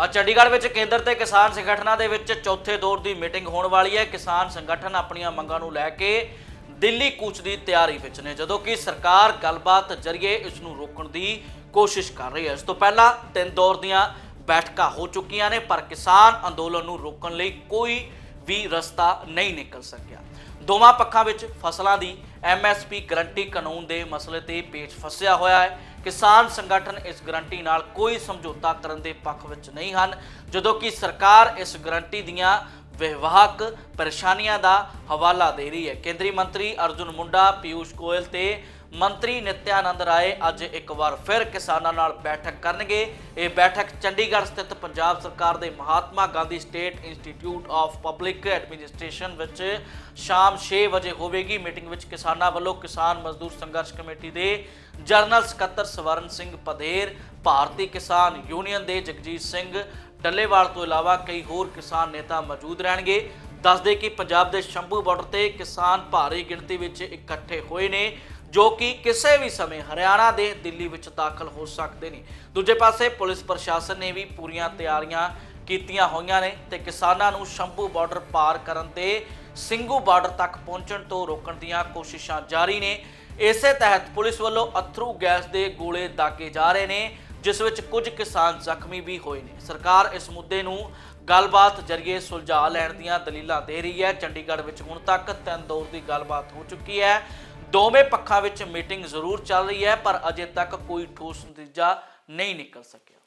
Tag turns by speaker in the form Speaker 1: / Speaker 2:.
Speaker 1: ਆ ਚੰਡੀਗੜ੍ਹ ਵਿੱਚ ਕੇਂਦਰ ਤੇ ਕਿਸਾਨ ਸੰਗਠਨਾਂ ਦੇ ਵਿੱਚ ਚੌਥੇ ਦੌਰ ਦੀ ਮੀਟਿੰਗ ਹੋਣ ਵਾਲੀ ਹੈ। ਕਿਸਾਨ ਸੰਗਠਨ ਆਪਣੀਆਂ ਮੰਗਾਂ ਨੂੰ ਲੈ ਕੇ ਦਿੱਲੀ ਕੂਚ ਦੀ ਤਿਆਰੀ ਵਿੱਚ ਨੇ। ਜਦੋਂ ਕਿ ਸਰਕਾਰ ਗੱਲਬਾਤ ਜ਼ਰੀਏ ਇਸ ਨੂੰ ਰੋਕਣ ਦੀ ਕੋਸ਼ਿਸ਼ ਕਰ ਰਹੀ ਹੈ। ਇਸ ਤੋਂ ਪਹਿਲਾਂ ਤਿੰਨ ਦੌਰ ਦੀਆਂ ਬੈਠਕਾਂ ਹੋ ਚੁੱਕੀਆਂ ਨੇ, ਪਰ ਕਿਸਾਨ ਅੰਦੋਲਨ ਨੂੰ ਰੋਕਣ ਲਈ ਕੋਈ ਵੀ ਰਸਤਾ ਨਹੀਂ ਨਿਕਲ ਸਕਿਆ। ਦੋਵਾਂ ਪੱਖਾਂ ਵਿੱਚ ਫਸਲਾਂ ਦੀ ਐਮਐਸਪੀ ਗਰੰਟੀ ਕਾਨੂੰਨ ਦੇ ਮਸਲੇ ਤੇ ਪੇਚ ਫਸਿਆ ਹੋਇਆ ਹੈ। ਕਿਸਾਨ ਸੰਗਠਨ ਇਸ ਗਰੰਟੀ ਨਾਲ ਕੋਈ ਸਮਝੌਤਾ ਕਰਨ ਦੇ ਪੱਖ ਵਿੱਚ ਨਹੀਂ ਹਨ, ਜਦੋਂ ਕਿ ਸਰਕਾਰ ਇਸ ਗਰੰਟੀ ਦੀਆਂ ਵਿਵਾਹਕ ਪਰੇਸ਼ਾਨੀਆਂ ਦਾ ਹਵਾਲਾ ਦੇ ਰਹੀ ਹੈ। ਕੇਂਦਰੀ ਮੰਤਰੀ ਅਰਜੁਨ ਮੁੰਡਾ ਪਿਊਸ਼ ਗੋਇਲ ਤੇ ਮੰਤਰੀ ਨਿਤਿਆਨੰਦ ਰਾਏ ਅੱਜ ਇੱਕ ਵਾਰ ਫਿਰ ਕਿਸਾਨਾਂ ਨਾਲ ਬੈਠਕ ਕਰਨਗੇ। ਇਹ ਬੈਠਕ ਚੰਡੀਗੜ੍ਹ ਸਥਿਤ ਪੰਜਾਬ ਸਰਕਾਰ ਦੇ Mahatma Gandhi state institute of public administration ਵਿੱਚ ਸ਼ਾਮ 6 ਵਜੇ ਹੋਵੇਗੀ ਮੀਟਿੰਗ ਵਿੱਚ ਕਿਸਾਨਾਂ ਵੱਲੋਂ ਕਿਸਾਨ ਮਜ਼ਦੂਰ ਸੰਘਰਸ਼ ਕਮੇਟੀ ਦੇ ਜਨਰਲ ਸਕੱਤਰ ਸਵਰਨ ਸਿੰਘ ਪਧੇਰ, ਭਾਰਤੀ ਕਿਸਾਨ ਯੂਨੀਅਨ ਦੇ ਜਗਜੀਤ ਸਿੰਘ ਡੱਲੇਵਾਲ ਤੋਂ ਇਲਾਵਾ ਕਈ ਹੋਰ ਕਿਸਾਨ ਨੇਤਾ ਮੌਜੂਦ ਰਹਿਣਗੇ। ਦੱਸਦੇ ਕਿ ਪੰਜਾਬ ਦੇ ਸ਼ੰਭੂ ਬਾਰਡਰ ਤੇ ਕਿਸਾਨ ਭਾਰੀ ਗਿਣਤੀ ਵਿੱਚ ਇਕੱਠੇ ਹੋਏ ਨੇ। ਜੋ ਕਿ ਕਿਸੇ ਵੀ ਸਮੇਂ ਹਰਿਆਣਾ ਦੇ ਦਿੱਲੀ ਵਿੱਚ ਦਾਖਲ ਹੋ ਸਕਦੇ ਨੇ। ਦੂਜੇ ਪਾਸੇ ਪੁਲਿਸ ਪ੍ਰਸ਼ਾਸਨ ਨੇ ਵੀ ਪੂਰੀਆਂ ਤਿਆਰੀਆਂ ਕੀਤੀਆਂ ਹੋਈਆਂ ਨੇ ਤੇ ਕਿਸਾਨਾਂ ਨੂੰ ਸ਼ੰਭੂ ਬਾਰਡਰ ਪਾਰ ਕਰਨ ਤੇ ਸਿੰਘੂ ਬਾਰਡਰ ਤੱਕ ਪਹੁੰਚਣ ਤੋਂ ਰੋਕਣ ਦੀਆਂ ਕੋਸ਼ਿਸ਼ਾਂ ਜਾਰੀ ਨੇ। ਇਸੇ ਤਹਿਤ ਪੁਲਿਸ ਵੱਲੋਂ ਅਥਰੂ ਗੈਸ ਦੇ ਗੋਲੇ ਦਾਗੇ ਜਾ ਰਹੇ ਨੇ, ਜਿਸ ਵਿੱਚ ਕੁਝ ਕਿਸਾਨ ਜ਼ਖਮੀ ਵੀ ਹੋਏ ਨੇ। ਸਰਕਾਰ ਇਸ ਮੁੱਦੇ ਨੂੰ ਗੱਲਬਾਤ ਜ਼ਰੀਏ ਸੁਲਝਾ ਲੈਣ ਦੀਆਂ ਦਲੀਲਾਂ ਦੇ ਰਹੀ ਹੈ। ਚੰਡੀਗੜ੍ਹ ਵਿੱਚ ਹੁਣ ਤੱਕ ਤਿੰਨ ਦੌਰ ਦੀ ਗੱਲਬਾਤ ਹੋ ਚੁੱਕੀ ਹੈ। ਦੋਵੇਂ ਪੱਖਾਂ ਵਿੱਚ ਮੀਟਿੰਗ ਜ਼ਰੂਰ ਚੱਲ ਰਹੀ ਹੈ, ਪਰ ਅਜੇ ਤੱਕ ਕੋਈ ਠੋਸ ਨਤੀਜਾ ਨਹੀਂ ਨਿਕਲ ਸਕਿਆ।